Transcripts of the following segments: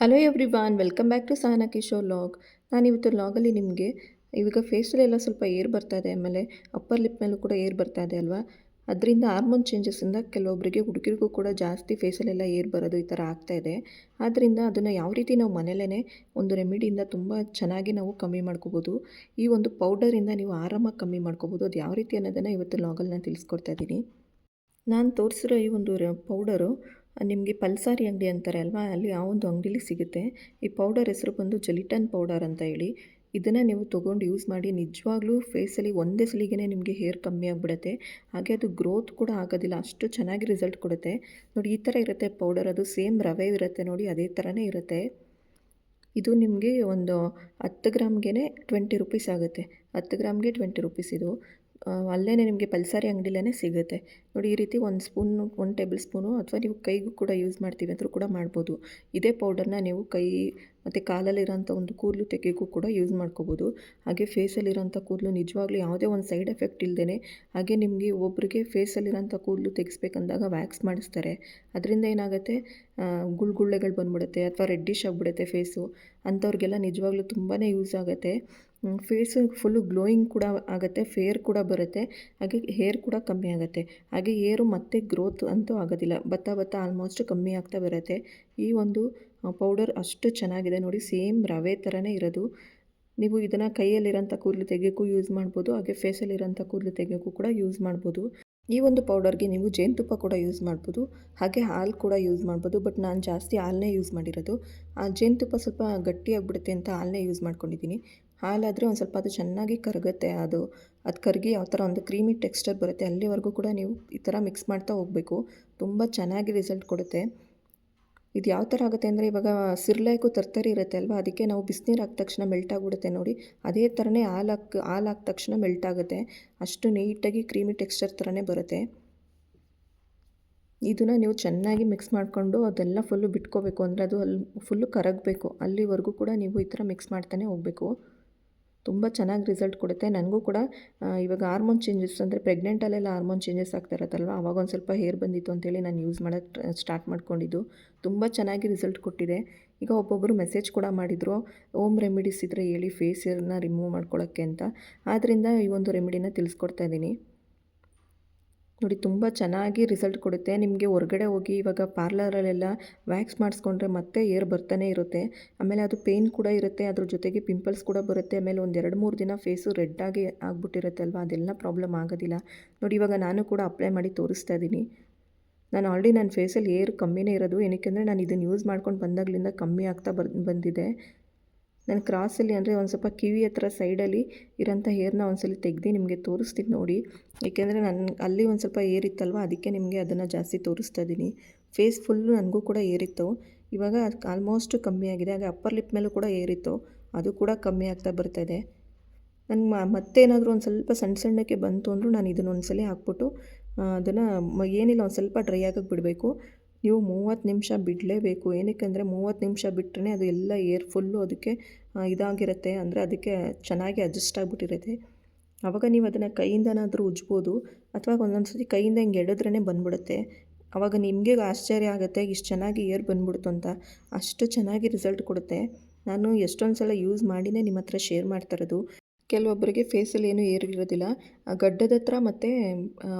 Hello everyone welcome back to Sahana Kishore vlog ನಾನಿವತ್ತು ಲಾಗಲ್ಲಿ ನಿಮಗೆ ಇವಾಗ ಫೇಸಲ್ಲೆಲ್ಲ ಸ್ವಲ್ಪ ಏರ್ ಬರ್ತಾ ಇದೆ, ಆಮೇಲೆ ಅಪ್ಪರ್ ಲಿಪ್ ಮೇಲೂ ಕೂಡ ಏರ್ ಬರ್ತಾ ಇದೆ ಅಲ್ವಾ? ಅದರಿಂದ ಹಾರ್ಮೋನ್ ಚೇಂಜಸ್ಸಿಂದ ಕೆಲವೊಬ್ಬರಿಗೆ ಹುಡುಗಿರಿಗೂ ಕೂಡ ಜಾಸ್ತಿ ಫೇಸಲ್ಲೆಲ್ಲ ಏರ್ ಬರೋದು ಈ ಥರ ಇದೆ. ಆದ್ದರಿಂದ ಅದನ್ನು ಯಾವ ರೀತಿ ನಾವು ಮನೇಲೇ ಒಂದು ರೆಮಿಡಿಯಿಂದ ತುಂಬ ಚೆನ್ನಾಗಿ ನಾವು ಕಮ್ಮಿ ಮಾಡ್ಕೋಬೋದು. ಈ ಒಂದು ಪೌಡರಿಂದ ನೀವು ಆರಾಮಾಗಿ ಕಮ್ಮಿ ಮಾಡ್ಕೋಬೋದು. ಅದು ಯಾವ ರೀತಿ ಅನ್ನೋದನ್ನು ಇವತ್ತು ಲಾಗಲ್ಲಿ ನಾನು ತಿಳಿಸ್ಕೊಡ್ತಾ ಇದ್ದೀನಿ. ನಾನು ತೋರಿಸಿರೋ ಈ ಒಂದು ಪೌಡರು ನಿಮಗೆ ಪಲ್ಸಾರಿ ಅಂಗಡಿ ಅಂತಾರೆ ಅಲ್ವಾ? ಅಲ್ಲಿ ಆ ಒಂದು ಅಂಗಡಿಲಿ ಸಿಗುತ್ತೆ. ಈ ಪೌಡರ್ ಹೆಸರು ಬಂದು ಜೆಲಿಟನ್ ಪೌಡರ್ ಅಂತ ಹೇಳಿ. ಇದನ್ನು ನೀವು ತೊಗೊಂಡು ಯೂಸ್ ಮಾಡಿ ನಿಜವಾಗ್ಲೂ ಫೇಸಲ್ಲಿ ಒಂದೇ ಸಲಿಗೆ ನಿಮಗೆ ಹೇರ್ ಕಮ್ಮಿ ಆಗಿಬಿಡುತ್ತೆ. ಹಾಗೆ ಅದು ಗ್ರೋತ್ ಕೂಡ ಆಗೋದಿಲ್ಲ. ಅಷ್ಟು ಚೆನ್ನಾಗಿ ರಿಸಲ್ಟ್ ಕೊಡುತ್ತೆ. ನೋಡಿ, ಈ ಥರ ಇರುತ್ತೆ ಪೌಡರ್. ಅದು ಸೇಮ್ ರವೆ ಇರುತ್ತೆ ನೋಡಿ, ಅದೇ ಥರನೇ ಇರುತ್ತೆ. ಇದು ನಿಮಗೆ ಒಂದು ಹತ್ತು ಗ್ರಾಮ್ಗೆ ಟ್ವೆಂಟಿ ರುಪೀಸ್ ಆಗುತ್ತೆ. ಹತ್ತು ಗ್ರಾಮ್ಗೆ ಟ್ವೆಂಟಿ ರುಪೀಸ್ ಇದು. ಅಲ್ಲೇ ನಿಮಗೆ ಪಲ್ಸಾರಿ ಅಂಗಡಿಲೇ ಸಿಗುತ್ತೆ. ನೋಡಿ, ಈ ರೀತಿ ಒಂದು ಸ್ಪೂನು, ಒಂದು ಟೇಬಲ್ ಸ್ಪೂನು ಅಥವಾ ನೀವು ಕೈಗೂ ಕೂಡ ಯೂಸ್ ಮಾಡ್ತೀವಿ ಅಂದರೂ ಕೂಡ ಮಾಡ್ಬೋದು. ಇದೇ ಪೌಡರ್ನ ನೀವು ಕೈ ಮತ್ತು ಕಾಲಲ್ಲಿರೋಂಥ ಒಂದು ಕೂದಲು ತೆಗೆಯೋಕ್ಕೂ ಕೂಡ ಯೂಸ್ ಮಾಡ್ಕೋಬೋದು. ಹಾಗೆ ಫೇಸಲ್ಲಿರೋಂಥ ಕೂದಲು ನಿಜವಾಗ್ಲೂ ಯಾವುದೇ ಒಂದು ಸೈಡ್ ಎಫೆಕ್ಟ್ ಇಲ್ಲದೇ ಹಾಗೆ ನಿಮಗೆ ಒಬ್ಬರಿಗೆ ಫೇಸಲ್ಲಿರೋಂಥ ಕೂದಲು ತೆಗೆಸ್ಬೇಕಂದಾಗ ವ್ಯಾಕ್ಸ್ ಮಾಡಿಸ್ತಾರೆ. ಅದರಿಂದ ಏನಾಗುತ್ತೆ ಗುಳ್ಗುಳ್ಳೆಗಳು ಬಂದ್ಬಿಡುತ್ತೆ ಅಥವಾ ರೆಡ್ಡಿಶ್ ಆಗಿಬಿಡುತ್ತೆ ಫೇಸು. ಅಂಥವ್ರಿಗೆಲ್ಲ ನಿಜವಾಗ್ಲೂ ತುಂಬಾ ಯೂಸ್ ಆಗುತ್ತೆ. ಫೇಸು ಫುಲ್ಲು ಗ್ಲೋಯಿಂಗ್ ಕೂಡ ಆಗುತ್ತೆ ಫೇರ್ ಕೂಡ ಬರುತ್ತೆ, ಹಾಗೆ ಹೇರ್ ಕೂಡ ಕಮ್ಮಿ ಆಗುತ್ತೆ. ಹಾಗೆ ಏರು ಮತ್ತೆ ಗ್ರೋತ್ ಅಂತೂ ಆಗೋದಿಲ್ಲ. ಬತ್ತಾ ಬತ್ತಾ ಆಲ್ಮೋಸ್ಟ್ ಕಮ್ಮಿ ಆಗ್ತಾ ಬರುತ್ತೆ. ಈ ಒಂದು ಪೌಡರ್ ಅಷ್ಟು ಚೆನ್ನಾಗಿದೆ. ನೋಡಿ ಸೇಮ್ ರವೆ ಥರನೇ ಇರೋದು. ನೀವು ಇದನ್ನು ಕೈಯಲ್ಲಿರೋಂಥ ಕೂದಲು ತೆಗೆಯೋಕ್ಕೂ ಯೂಸ್ ಮಾಡ್ಬೋದು, ಹಾಗೆ ಫೇಸಲ್ಲಿರೋಂಥ ಕೂದಲು ತೆಗೆಯೋಕ್ಕೂ ಕೂಡ ಯೂಸ್ ಮಾಡ್ಬೋದು. ಈ ಒಂದು ಪೌಡರ್ಗೆ ನೀವು ಜೇನುತುಪ್ಪ ಕೂಡ ಯೂಸ್ ಮಾಡ್ಬೋದು. ಹಾಗೆ ಹಾಲು ಕೂಡ ಯೂಸ್ ಮಾಡ್ಬೋದು. ಬಟ್ ನಾನು ಜಾಸ್ತಿ ಹಾಲನ್ನೇ ಯೂಸ್ ಮಾಡಿರೋದು. ಆ, ಜೇನುತುಪ್ಪ ಸ್ವಲ್ಪ ಗಟ್ಟಿಯಾಗಿಬಿಡುತ್ತೆ ಅಂತ ಹಾಲನ್ನೇ ಯೂಸ್ ಮಾಡ್ಕೊಂಡಿದ್ದೀನಿ. ಹಾಲಾದರೆ ಒಂದು ಸ್ವಲ್ಪ ಅದು ಚೆನ್ನಾಗಿ ಕರಗುತ್ತೆ ಅದು. ಅದು ಕರಗಿ ಯಾವ ಥರ ಒಂದು ಕ್ರೀಮಿ ಟೆಕ್ಸ್ಚರ್ ಬರುತ್ತೆ, ಅಲ್ಲಿವರೆಗೂ ಕೂಡ ನೀವು ಈ ಥರ ಮಿಕ್ಸ್ ಮಾಡ್ತಾ ಹೋಗಬೇಕು. ತುಂಬ ಚೆನ್ನಾಗಿ ರಿಸಲ್ಟ್ ಕೊಡುತ್ತೆ. ಇದು ಯಾವ ಥರ ಆಗುತ್ತೆ ಅಂದರೆ ಇವಾಗ ಸಿರ್ಲೈಕು ತರ್ತರಿ ಇರುತ್ತೆ ಅಲ್ವಾ, ಅದಕ್ಕೆ ನಾವು ಬಿಸಿನೀರು ಹಾಕಿದ ತಕ್ಷಣ ಮೆಲ್ಟ್ ಆಗಿಬಿಡುತ್ತೆ ನೋಡಿ. ಅದೇ ಥರನೇ ಹಾಲು ಹಾಕಿ ತಕ್ಷಣ ಮೆಲ್ಟ್ ಆಗುತ್ತೆ. ಅಷ್ಟು ನೀಟಾಗಿ ಕ್ರೀಮಿ ಟೆಕ್ಸ್ಚರ್ ಥರನೇ ಬರುತ್ತೆ. ಇದನ್ನು ನೀವು ಚೆನ್ನಾಗಿ ಮಿಕ್ಸ್ ಮಾಡಿಕೊಂಡು ಅದೆಲ್ಲ ಫುಲ್ಲು ಬಿಟ್ಕೋಬೇಕು ಅಂದರೆ ಅದು ಅಲ್ಲಿ ಫುಲ್ಲು ಕರಗಬೇಕು. ಅಲ್ಲಿವರೆಗೂ ಕೂಡ ನೀವು ಈ ಥರ ಮಿಕ್ಸ್ ಮಾಡ್ತಾನೆ ಹೋಗಬೇಕು. ತುಂಬ ಚೆನ್ನಾಗಿ ರಿಸಲ್ಟ್ ಕೊಡುತ್ತೆ. ನನಗೂ ಕೂಡ ಇವಾಗ ಹಾರ್ಮೋನ್ ಚೇಂಜಸ್ ಅಂದರೆ ಪ್ರೆಗ್ನೆಂಟಲ್ಲೆಲ್ಲ ಹಾರ್ಮೋನ್ ಚೇಂಜಸ್ ಆಗ್ತಾ ಇರುತ್ತಲ್ವ? ಆವಾಗ ಒಂದು ಸ್ವಲ್ಪ ಹೇರ್ ಬಂದಿತ್ತು ಅಂತೇಳಿ ನಾನು ಯೂಸ್ ಮಾಡೋಕ್ಕೆ ಸ್ಟಾರ್ಟ್ ಮಾಡ್ಕೊಂಡಿದ್ದು. ತುಂಬ ಚೆನ್ನಾಗಿ ರಿಸಲ್ಟ್ ಕೊಟ್ಟಿದೆ. ಈಗ ಒಬ್ಬೊಬ್ಬರು ಮೆಸೇಜ್ ಕೂಡ ಮಾಡಿದರು, ಓಮ್ ರೆಮಿಡೀಸ್ ಇದ್ದರೆ ಹೇಳಿ ಫೇಸ್ ಹೇರ್ನ ರಿಮೂವ್ ಮಾಡ್ಕೊಳ್ಳೋಕ್ಕೆ ಅಂತ. ಆದ್ದರಿಂದ ಈ ಒಂದು ರೆಮಿಡಿನ ತಿಳಿಸ್ಕೊಡ್ತಾ ಇದ್ದೀನಿ. ನೋಡಿ, ತುಂಬ ಚೆನ್ನಾಗಿ ರಿಸಲ್ಟ್ ಕೊಡುತ್ತೆ. ನಿಮಗೆ ಹೊರಗಡೆ ಹೋಗಿ ಇವಾಗ ಪಾರ್ಲರಲ್ಲೆಲ್ಲ ವ್ಯಾಕ್ಸ್ ಮಾಡಿಸ್ಕೊಂಡ್ರೆ ಮತ್ತೆ ಏರ್ ಬರ್ತಾನೆ ಇರುತ್ತೆ. ಆಮೇಲೆ ಅದು ಪೇಯ್ನ್ ಕೂಡ ಇರುತ್ತೆ, ಅದ್ರ ಜೊತೆಗೆ ಪಿಂಪಲ್ಸ್ ಕೂಡ ಬರುತ್ತೆ. ಆಮೇಲೆ ಒಂದು ಎರಡು ಮೂರು ದಿನ ಫೇಸು ರೆಡ್ಡಾಗಿ ಆಗ್ಬಿಟ್ಟಿರುತ್ತೆ ಅಲ್ವಾ? ಅದೆಲ್ಲ ಪ್ರಾಬ್ಲಮ್ ಆಗೋದಿಲ್ಲ. ನೋಡಿ, ಇವಾಗ ನಾನು ಕೂಡ ಅಪ್ಲೈ ಮಾಡಿ ತೋರಿಸ್ತಾ ಇದ್ದೀನಿ. ನಾನು ಆಲ್ರೆಡಿ ನನ್ನ ಫೇಸಲ್ಲಿ ಏರ್ ಕಮ್ಮಿನೇ ಇರೋದು. ಏನಕ್ಕೆ ನಾನು ಇದನ್ನು ಯೂಸ್ ಮಾಡ್ಕೊಂಡು ಬಂದಾಗಲಿಂದ ಕಮ್ಮಿ ಆಗ್ತಾ ಬಂದಿದೆ. ನಾನು ಕ್ರಾಸಲ್ಲಿ ಅಂದರೆ ಒಂದು ಸ್ವಲ್ಪ ಕಿವಿ ಹತ್ರ ಸೈಡಲ್ಲಿ ಇರೋಂಥ ಹೇರ್ನ ಒಂದ್ಸಲ ತೆಗೆದು ನಿಮಗೆ ತೋರಿಸ್ತೀನಿ ನೋಡಿ. ಏಕೆಂದರೆ ನನ್ನ ಅಲ್ಲಿ ಒಂದು ಸ್ವಲ್ಪ ಏರಿತ್ತಲ್ವ ಅದಕ್ಕೆ ನಿಮಗೆ ಅದನ್ನು ಜಾಸ್ತಿ ತೋರಿಸ್ತಾ ಇದ್ದೀನಿ. ಫೇಸ್ ಫುಲ್ಲು ನನಗೂ ಕೂಡ ಏರಿತ್ತು ಇವಾಗ ಆಲ್ಮೋಸ್ಟ್ ಕಮ್ಮಿ ಆಗಿದೆ. ಹಾಗೆ ಅಪ್ಪರ್ ಲಿಪ್ ಮೇಲೂ ಕೂಡ ಏರಿತ್ತು ಅದು ಕೂಡ ಕಮ್ಮಿ ಆಗ್ತಾ ಬರ್ತಾಯಿದೆ ನನಗೆ ಮತ್ತೇನಾದರೂ ಒಂದು ಸ್ವಲ್ಪ ಸಣ್ಣ ಸಣ್ಣಕ್ಕೆ ಬಂತು ಅಂದರೂ ನಾನು ಇದನ್ನು ಒಂದ್ಸಲ ಹಾಕ್ಬಿಟ್ಟು ಅದನ್ನು ಏನಿಲ್ಲ, ಒಂದು ಸ್ವಲ್ಪ ಡ್ರೈ ಆಗಕ್ಕೆ ಬಿಡಬೇಕು. ನೀವು ಮೂವತ್ತು ನಿಮಿಷ ಬಿಡಲೇಬೇಕು. ಏನಕ್ಕೆ ಮೂವತ್ತು ನಿಮಿಷ ಬಿಟ್ಟರೆ ಅದು ಎಲ್ಲ ಏರ್ ಫುಲ್ಲು ಅದಕ್ಕೆ ಇದಾಗಿರುತ್ತೆ. ಅಂದರೆ ಅದಕ್ಕೆ ಚೆನ್ನಾಗಿ ಅಡ್ಜಸ್ಟ್ ಆಗಿಬಿಟ್ಟಿರುತ್ತೆ. ಆವಾಗ ನೀವು ಅದನ್ನು ಕೈಯಿಂದನಾದರೂ ಉಜ್ಬೋದು. ಅಥವಾ ಒಂದೊಂದು ಸತಿ ಕೈಯಿಂದ ಹಿಂಗೆ ಎಡದ್ರೇ ಬಂದ್ಬಿಡುತ್ತೆ. ಆವಾಗ ನಿಮಗೆ ಆಶ್ಚರ್ಯ ಆಗುತ್ತೆ ಇಷ್ಟು ಚೆನ್ನಾಗಿ ಏರ್ ಬಂದ್ಬಿಡ್ತು ಅಂತ. ಅಷ್ಟು ಚೆನ್ನಾಗಿ ರಿಸಲ್ಟ್ ಕೊಡುತ್ತೆ. ನಾನು ಎಷ್ಟೊಂದು ಸಲ ಯೂಸ್ ಮಾಡಿನೇ ನಿಮ್ಮ ಹತ್ರ ಶೇರ್ ಮಾಡ್ತಾ ಇರೋದು. ಕೆಲವೊಬ್ಬರಿಗೆ ಫೇಸಲ್ಲಿ ಏನೂ ಏರಿರೋದಿಲ್ಲ. ಗಡ್ಡದ ಹತ್ರ ಮತ್ತು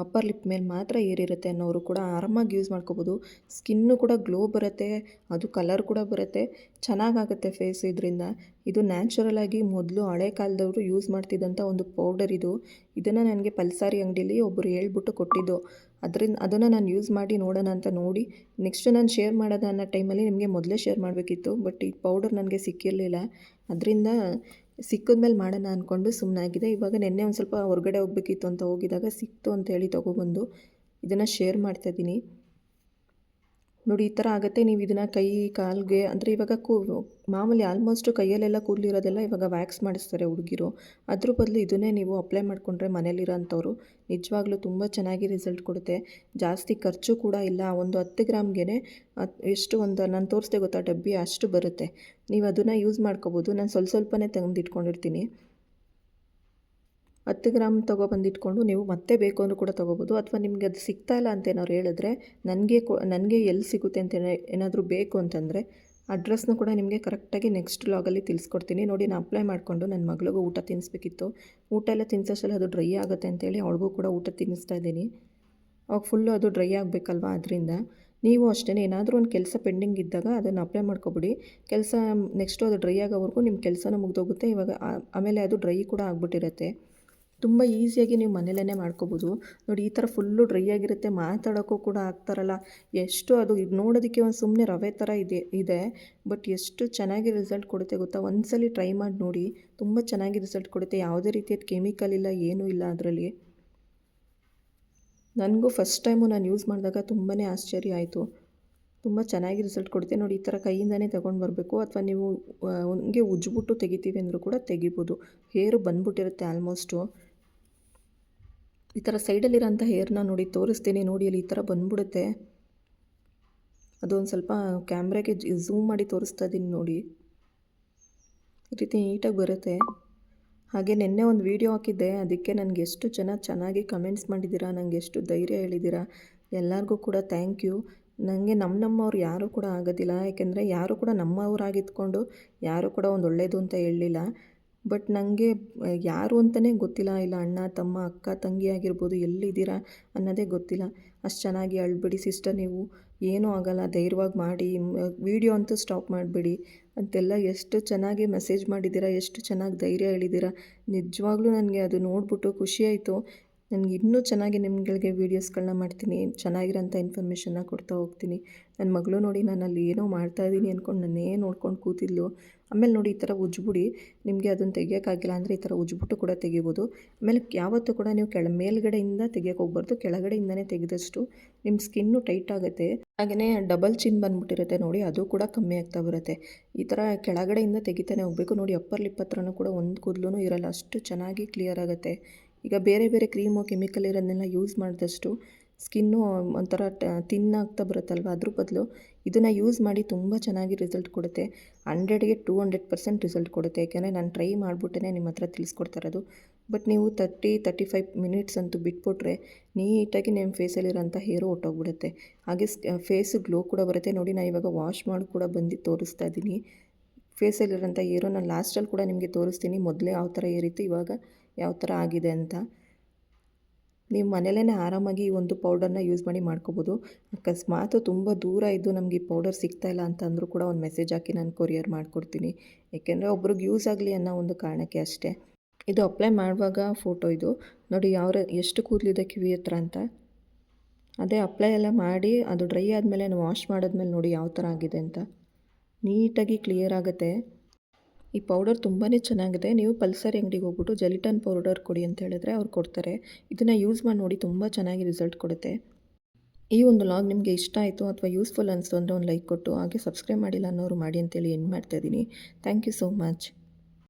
ಅಪ್ಪರ್ ಲಿಪ್ ಮೇಲೆ ಮಾತ್ರ ಏರಿರುತ್ತೆ ಅನ್ನೋರು ಕೂಡ ಆರಾಮಾಗಿ ಯೂಸ್ ಮಾಡ್ಕೋಬೋದು. ಸ್ಕಿನ್ನು ಕೂಡ ಗ್ಲೋ ಬರುತ್ತೆ, ಅದು ಕಲರ್ ಕೂಡ ಬರುತ್ತೆ. ಚೆನ್ನಾಗಾಗುತ್ತೆ ಫೇಸ್ ಇದರಿಂದ. ಇದು ನ್ಯಾಚುರಲ್ ಆಗಿ ಮೊದಲು ಹಳೆ ಕಾಲದವರು ಯೂಸ್ ಮಾಡ್ತಿದ್ದಂಥ ಒಂದು ಪೌಡರ್ ಇದು. ಇದನ್ನು ನನಗೆ ಪಲ್ಸಾರಿ ಅಂಗಡೀಲಿ ಒಬ್ಬರು ಹೇಳ್ಬಿಟ್ಟು ಕೊಟ್ಟಿದ್ದು. ಅದರಿಂದ, ಅದನ್ನು ನಾನು ಯೂಸ್ ಮಾಡಿ ನೋಡೋಣ ಅಂತ ನೋಡಿ ನೆಕ್ಸ್ಟ್ ನಾನು ಶೇರ್ ಮಾಡೋದು ಅನ್ನೋ ಟೈಮಲ್ಲಿ ನಿಮಗೆ ಮೊದಲೇ ಶೇರ್ ಮಾಡಬೇಕಿತ್ತು. ಬಟ್ ಈ ಪೌಡರ್ ನನಗೆ ಸಿಕ್ಕಿರಲಿಲ್ಲ. ಅದರಿಂದ ಸಿಕ್ಕಿದ್ಮೇಲೆ ಮಾಡೋಣ ಅಂದ್ಕೊಂಡು ಸುಮ್ಮನಾಗಿದೆ ಇವಾಗ ನೆನ್ನೆ ಒಂದು ಸ್ವಲ್ಪ ಹೊರಗಡೆ ಹೋಗ್ಬೇಕಿತ್ತು ಅಂತ ಹೋಗಿದಾಗ ಸಿಕ್ತು ಅಂತೇಳಿ ತೊಗೊಬಂದು. ಇದನ್ನು ಶೇರ್ ಮಾಡ್ತಾಯಿದ್ದೀನಿ ನೋಡಿ, ಈ ಥರ ಆಗುತ್ತೆ. ನೀವು ಇದನ್ನು ಕೈ, ಕಾಲಿಗೆ, ಅಂದರೆ ಇವಾಗ ಕೂ, ಮಾಮೂಲಿ ಆಲ್ಮೋಸ್ಟು ಕೈಯಲ್ಲೆಲ್ಲ ಕೂದಲಿರೋದೆಲ್ಲ ಇವಾಗ ವ್ಯಾಕ್ಸ್ ಮಾಡಿಸ್ತಾರೆ ಹುಡುಗಿರು. ಅದ್ರ ಬದಲು ಇದನ್ನೇ ನೀವು ಅಪ್ಲೈ ಮಾಡಿಕೊಂಡ್ರೆ ಮನೇಲಿರೋಂಥವ್ರು ನಿಜವಾಗ್ಲೂ ತುಂಬ ಚೆನ್ನಾಗಿ ರಿಸಲ್ಟ್ ಕೊಡುತ್ತೆ. ಜಾಸ್ತಿ ಖರ್ಚು ಕೂಡ ಇಲ್ಲ. ಒಂದು ಹತ್ತು ಗ್ರಾಮ್ಗೆ ಎಷ್ಟು ಒಂದು, ನಾನು ತೋರಿಸ್ದೆ ಗೊತ್ತಾ, ಡಬ್ಬಿ ಅಷ್ಟು ಬರುತ್ತೆ. ನೀವು ಅದನ್ನು ಯೂಸ್ ಮಾಡ್ಕೋಬೋದು. ನಾನು ಸ್ವಲ್ಪ ಸ್ವಲ್ಪನೇ ತೆಗೆದು ಇಟ್ಕೊಂಡಿರ್ತೀನಿ ಹತ್ತು ಗ್ರಾಮ್ ತೊಗೊಬಂದಿಟ್ಕೊಂಡು ನೀವು ಮತ್ತೆ ಬೇಕು ಅಂದರೂ ಕೂಡ ತೊಗೋಬೋದು. ಅಥವಾ ನಿಮಗೆ ಅದು ಸಿಗ್ತಾ ಇಲ್ಲ ಅಂತ ಏನಾದ್ರು ಹೇಳಿದ್ರೆ ನನಗೆ ಕೊ, ನನಗೆ ಎಲ್ಲಿ ಸಿಗುತ್ತೆ ಅಂತ ಏನಾದರೂ ಬೇಕು ಅಂತಂದರೆ ಅಡ್ರೆಸ್ನು ಕೂಡ ನಿಮಗೆ ಕರೆಕ್ಟಾಗಿ ನೆಕ್ಸ್ಟ್ ಲಾಗಲ್ಲಿ ತಿಳಿಸ್ಕೊಡ್ತೀನಿ. ನೋಡಿ, ನಾನು ಅಪ್ಲೈ ಮಾಡಿಕೊಂಡು ನನ್ನ ಮಗಳಿಗೂ ಊಟ ತಿನ್ನಿಸ್ಬೇಕಿತ್ತು ಊಟ ಎಲ್ಲ ತಿನ್ನಿಸೋಷ್ಟಲ್ಲ ಅದು ಡ್ರೈ ಆಗುತ್ತೆ ಅಂತೇಳಿ ಅವಳಿಗೂ ಕೂಡ ಊಟ ತಿನ್ನಿಸ್ತಾ ಇದ್ದೀನಿ. ಅವಾಗ ಫುಲ್ಲು ಅದು ಡ್ರೈ ಆಗಬೇಕಲ್ವಾ ಅದರಿಂದ. ನೀವು ಅಷ್ಟೇ ಏನಾದರೂ ಒಂದು ಕೆಲಸ ಪೆಂಡಿಂಗ್ ಇದ್ದಾಗ ಅದನ್ನು ಅಪ್ಲೈ ಮಾಡ್ಕೊಬಿಡಿ. ಕೆಲಸ ನೆಕ್ಸ್ಟು ಅದು ಡ್ರೈ ಆಗೋವರೆಗೂ ನಿಮ್ಮ ಕೆಲಸನೂ ಮುಗ್ದೋಗುತ್ತೆ. ಇವಾಗ ಆಮೇಲೆ ಅದು ಡ್ರೈ ಕೂಡ ಆಗಿಬಿಟ್ಟಿರುತ್ತೆ. ತುಂಬ ಈಸಿಯಾಗಿ ನೀವು ಮನೇಲೇ ಮಾಡ್ಕೋಬೋದು. ನೋಡಿ, ಈ ಥರ ಫುಲ್ಲು ಡ್ರೈ ಆಗಿರುತ್ತೆ, ಮಾತಾಡೋಕ್ಕೂ ಕೂಡ ಆಗ್ತಾರಲ್ಲ. ಎಷ್ಟು ಅದು ಇದು ನೋಡೋದಕ್ಕೆ ಒಂದು ಸುಮ್ಮನೆ ರವೆ ಥರ ಇದೆ ಇದೆ, ಬಟ್ ಎಷ್ಟು ಚೆನ್ನಾಗಿ ರಿಸಲ್ಟ್ ಕೊಡುತ್ತೆ ಗೊತ್ತಾ? ಒಂದ್ಸಲಿ ಟ್ರೈ ಮಾಡಿ ನೋಡಿ. ತುಂಬ ಚೆನ್ನಾಗಿ ರಿಸಲ್ಟ್ ಕೊಡುತ್ತೆ. ಯಾವುದೇ ರೀತಿಯ ಕೆಮಿಕಲ್ ಇಲ್ಲ, ಏನೂ ಇಲ್ಲ ಅದರಲ್ಲಿ. ನನಗೂ ಫಸ್ಟ್ ಟೈಮು ನಾನು ಯೂಸ್ ಮಾಡಿದಾಗ ತುಂಬಾ ಆಶ್ಚರ್ಯ ಆಯಿತು. ತುಂಬ ಚೆನ್ನಾಗಿ ರಿಸಲ್ಟ್ ಕೊಡುತ್ತೆ. ನೋಡಿ, ಈ ಥರ ಕೈಯಿಂದನೇ ತಗೊಂಡು ಬರಬೇಕು. ಅಥವಾ ನೀವು ಹಂಗೆ ಉಜ್ಜಿಬಿಟ್ಟು ತೆಗಿತೀವಿ ಅಂದರೂ ಕೂಡ ತೆಗಿಬೋದು. ಹೇರು ಬಂದ್ಬಿಟ್ಟಿರುತ್ತೆ ಆಲ್ಮೋಸ್ಟು. ಈ ಥರ ಸೈಡಲ್ಲಿರೋಂಥ ಹೇರ್ನ ನೋಡಿ ತೋರಿಸ್ತೀನಿ, ನೋಡಿ ಅಲ್ಲಿ ಈ ಥರ ಬಂದ್ಬಿಡುತ್ತೆ. ಅದೊಂದು ಸ್ವಲ್ಪ ಕ್ಯಾಮ್ರಾಗೆ ಝೂಮ್ ಮಾಡಿ ತೋರಿಸ್ತಾ ಇದ್ದೀನಿ ನೋಡಿ. ಈ ರೀತಿ ನೀಟಾಗಿ ಬರುತ್ತೆ. ಹಾಗೆ ನಿನ್ನೆ ಒಂದು ವೀಡಿಯೋ ಹಾಕಿದ್ದೆ, ಅದಕ್ಕೆ ನನಗೆ ಎಷ್ಟು ಜನ ಚೆನ್ನಾಗಿ ಕಮೆಂಟ್ಸ್ ಮಾಡಿದ್ದೀರಾ ನನಗೆ ಎಷ್ಟು ಧೈರ್ಯ ಹೇಳಿದ್ದೀರಾ, ಎಲ್ಲರಿಗೂ ಕೂಡ ಥ್ಯಾಂಕ್ ಯು. ನನಗೆ ನಮ್ಮ ನಮ್ಮವ್ರು ಯಾರೂ ಕೂಡ ಆಗೋದಿಲ್ಲ, ಯಾಕೆಂದರೆ ಯಾರೂ ಕೂಡ ನಮ್ಮವರಾಗಿದ್ಕೊಂಡು ಯಾರೂ ಕೂಡ ಒಂದು ಒಳ್ಳೆಯದು ಅಂತ ಹೇಳಲಿಲ್ಲ. ಬಟ್ ನನಗೆ ಯಾರು ಅಂತಲೇ ಗೊತ್ತಿಲ್ಲ. ಇಲ್ಲ, ಅಣ್ಣ, ತಮ್ಮ, ಅಕ್ಕ, ತಂಗಿ ಆಗಿರ್ಬೋದು ಎಲ್ಲಿದ್ದೀರಾ ಅನ್ನೋದೇ ಗೊತ್ತಿಲ್ಲ. ಅಷ್ಟು ಚೆನ್ನಾಗಿ ಅಳ್ಬಿಡಿ ಸಿಸ್ಟರ್, ನೀವು ಏನೂ ಆಗಲ್ಲ. ಧೈರ್ಯವಾಗಿ ಮಾಡಿ. ವೀಡಿಯೋ ಅಂತೂ ಸ್ಟಾಪ್ ಮಾಡಬೇಡಿ. ಅಂತೆಲ್ಲ ಎಷ್ಟು ಚೆನ್ನಾಗಿ ಮೆಸೇಜ್ ಮಾಡಿದ್ದೀರಾ, ಎಷ್ಟು ಚೆನ್ನಾಗಿ ಧೈರ್ಯ ಹೇಳಿದ್ದೀರಾ. ನಿಜವಾಗ್ಲೂ ನನಗೆ ಅದು ನೋಡಿಬಿಟ್ಟು ಖುಷಿಯಾಯಿತು ನನಗೆ ಇನ್ನೂ ಚೆನ್ನಾಗಿ ನಿಮ್ಗಳಿಗೆ ವೀಡಿಯೋಸ್ಗಳನ್ನ ಮಾಡ್ತೀನಿ, ಚೆನ್ನಾಗಿರೋಂಥ ಇನ್ಫಾರ್ಮೇಷನ್ನ ಕೊಡ್ತಾ ಹೋಗ್ತೀನಿ. ನನ್ನ ಮಗಳು ನೋಡಿ ನಾನು ಅಲ್ಲಿ ಏನೋ ಮಾಡ್ತಾ ಇದ್ದೀನಿ ಅಂದ್ಕೊಂಡು ನನ್ನೇ ನೋಡ್ಕೊಂಡು ಕೂತಿದ್ಲು, ಆಮೇಲೆ ನೋಡಿ ಈ ಥರ ಉಜ್ಬಿಡಿ, ನಿಮಗೆ ಅದನ್ನು ತೆಗಿಯೋಕ್ಕಾಗಿಲ್ಲ ಅಂದರೆ ಈ ಥರ ಉಜ್ಬಿಟ್ಟು ಕೂಡ ತೆಗಿಬೋದು. ಆಮೇಲೆ ಯಾವತ್ತೂ ಕೂಡ ನೀವು ಕೆಳ, ಮೇಲ್ಗಡೆಯಿಂದ ತೆಗಿಯೋಕೆ ಹೋಗ್ಬಾರ್ದು, ಕೆಳಗಡೆಯಿಂದನೇ ತೆಗೆದಷ್ಟು ನಿಮ್ಮ ಸ್ಕಿನ್ನು ಟೈಟ್ ಆಗುತ್ತೆ. ಹಾಗೆಯೇ ಡಬಲ್ ಚಿನ್ ಬಂದ್ಬಿಟ್ಟಿರುತ್ತೆ ನೋಡಿ, ಅದು ಕೂಡ ಕಮ್ಮಿ ಆಗ್ತಾ ಬರುತ್ತೆ. ಈ ಥರ ಕೆಳಗಡೆಯಿಂದ ತೆಗಿತಾನೆ ಹೋಗಬೇಕು. ನೋಡಿ, ಅಪ್ಪರ್ ಲಿಪ್ ಹತ್ರನೂ ಕೂಡ ಒಂದು ಕೂದಲು ಇರಲ್ಲ, ಅಷ್ಟು ಚೆನ್ನಾಗಿ ಕ್ಲಿಯರ್ ಆಗುತ್ತೆ. ಈಗ ಬೇರೆ ಬೇರೆ ಕ್ರೀಮು ಕೆಮಿಕಲ್ ಇರೋದನ್ನೆಲ್ಲ ಯೂಸ್ ಮಾಡಿದಷ್ಟು ಸ್ಕಿನ್ನು ಒಂಥರ ತಿನ್ನಾಗ್ತಾ ಬರುತ್ತಲ್ವ? ಅದ್ರ ಬದಲು ಇದನ್ನು ಯೂಸ್ ಮಾಡಿ ತುಂಬ ಚೆನ್ನಾಗಿ ರಿಸಲ್ಟ್ ಕೊಡುತ್ತೆ. ಹಂಡ್ರೆಡ್ಗೆ ಟೂ ಹಂಡ್ರೆಡ್ ಪರ್ಸೆಂಟ್ ರಿಸಲ್ಟ್ ಕೊಡುತ್ತೆ. ಯಾಕೆಂದರೆ ನಾನು ಟ್ರೈ ಮಾಡಿಬಿಟ್ಟೇ ನಿಮ್ಮ ಹತ್ರ ತಿಳಿಸ್ಕೊಡ್ತಾ ಇರೋದು. ಬಟ್ ನೀವು ತರ್ಟಿ ತರ್ಟಿ ಫೈವ್ ಮಿನಿಟ್ಸ್ ಅಂತೂ ಬಿಟ್ಬಿಟ್ರೆ ನೀಟಾಗಿ ನಿಮ್ಮ ಫೇಸಲ್ಲಿರೋಂಥ ಹೇರು ಹೊಟ್ಟೋಗ್ಬಿಡುತ್ತೆ ಹಾಗೆ ಫೇಸ್ ಗ್ಲೋ ಕೂಡ ಬರುತ್ತೆ. ನೋಡಿ, ನಾನು ಇವಾಗ ವಾಶ್ ಮಾಡಿ ಕೂಡ ಬಂದು ತೋರಿಸ್ತಾ ಇದ್ದೀನಿ. ಫೇಸಲ್ಲಿರೋಂಥ ಏರೋ ನಾನು ಲಾಸ್ಟಲ್ಲಿ ಕೂಡ ನಿಮಗೆ ತೋರಿಸ್ತೀನಿ. ಮೊದಲೇ ಯಾವ ಥರ ಏರಿತ್ತು ಇವಾಗ ಯಾವ ಥರ ಆಗಿದೆ ಅಂತ. ನೀವು ಮನೇಲೇ ಆರಾಮಾಗಿ ಈ ಒಂದು ಪೌಡರ್ನ ಯೂಸ್ ಮಾಡಿ ಮಾಡ್ಕೋಬೋದು. ಅಕಸ್ಮಾತ್ ತುಂಬ ದೂರ ಇದ್ದು ನಮಗೆ ಈ ಪೌಡರ್ ಸಿಗ್ತಾ ಇಲ್ಲ ಅಂತಂದರೂ ಕೂಡ ಒಂದು ಮೆಸೇಜ್ ಹಾಕಿ ನಾನು ಕೊರಿಯರ್ ಮಾಡಿಕೊಡ್ತೀನಿ. ಏಕೆಂದರೆ ಒಬ್ರಿಗೆ ಯೂಸ್ ಆಗಲಿ ಅನ್ನೋ ಒಂದು ಕಾರಣಕ್ಕೆ ಅಷ್ಟೇ. ಇದು ಅಪ್ಲೈ ಮಾಡುವಾಗ ಫೋಟೋ ಇದು. ನೋಡಿ ಯಾವ ಎಷ್ಟು ಕೂದಲಿದೆ ಕಿವಿ ಹತ್ರ ಅಂತ. ಅದೇ ಅಪ್ಲೈ ಎಲ್ಲ ಮಾಡಿ, ಅದು ಡ್ರೈ ಆದಮೇಲೆ ವಾಶ್ ಮಾಡಿದ್ಮೇಲೆ ನೋಡಿ ಯಾವ ಥರ ಆಗಿದೆ ಅಂತ. ನೀಟಾಗಿ ಕ್ಲಿಯರ್ ಆಗುತ್ತೆ. ಈ ಪೌಡರ್ ತುಂಬಾ ಚೆನ್ನಾಗಿದೆ. ನೀವು ಪಲ್ಸರಿ ಅಂಗಡಿಗೆ ಹೋಗ್ಬಿಟ್ಟು ಜೆಲಿಟನ್ ಪೌಡರ್ ಕೊಡಿ ಅಂತ ಹೇಳಿದ್ರೆ ಅವ್ರು ಕೊಡ್ತಾರೆ. ಇದನ್ನು ಯೂಸ್ ಮಾಡಿ ನೋಡಿ ತುಂಬ ಚೆನ್ನಾಗಿ ರಿಸಲ್ಟ್ ಕೊಡುತ್ತೆ. ಈ ಒಂದು ಲಾಗ್ ನಿಮಗೆ ಇಷ್ಟ ಆಯಿತು ಅಥವಾ ಯೂಸ್ಫುಲ್ ಅನಿಸ್ತು ಅಂದರೆ ಒಂದು ಲೈಕ್ ಕೊಟ್ಟು ಹಾಗೆ ಸಬ್ಸ್ಕ್ರೈಬ್ ಮಾಡಿಲ್ಲ ಅನ್ನೋರು ಮಾಡಿ ಅಂತೇಳಿ ಎಂಡ್ ಮಾಡ್ತಾಯಿದ್ದೀನಿ ಥ್ಯಾಂಕ್ ಯು ಸೋ ಮಚ್